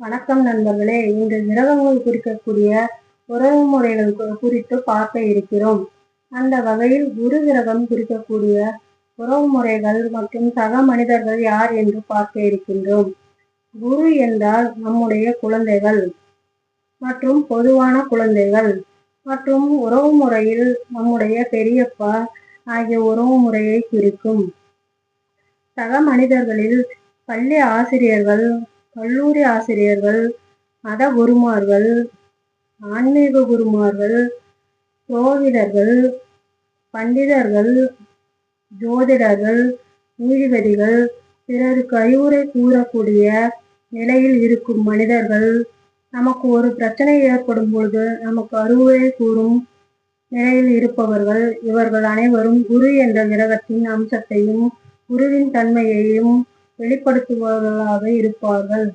வணக்கம் நண்பர்களே. இன்று கிரகங்கள் குறிக்கக்கூடிய உறவு முறைகள் குறித்து பார்க்க இருக்கிறோம். அந்த வகையில் குரு கிரகம் குறிக்கக்கூடிய உறவு முறைகள் மற்றும் சக மனிதர்கள் யார் என்று பார்க்க இருக்கின்றோம். குரு என்றால் நம்முடைய குழந்தைகள் மற்றும் பொதுவான குழந்தைகள் மற்றும் உறவு முறையில் நம்முடைய பெரியப்பா ஆகிய உறவு முறையை குறிக்கும். சக மனிதர்களில் பள்ளி ஆசிரியர்கள் கல்லூரி ஆசிரியர்கள் மத குருமார்கள் ஆன்மீக குருமார்கள் புரோகிதர்கள் பண்டிதர்கள் ஜோதிடர்கள் நீதிபதிகள் பிறருக்கு அறிவுரை கூறக்கூடிய நிலையில் இருக்கும் மனிதர்கள். நமக்கு ஒரு பிரச்சனை ஏற்படும் பொழுது நமக்கு அறிவுரை கூறும் நிலையில் இருப்பவர்கள். இவர்கள் அனைவரும் குரு என்ற கிரகத்தின் அம்சத்தையும் குருவின் தன்மையையும் வெளிப்படுத்துபவர்களாக இருப்பார்கள்.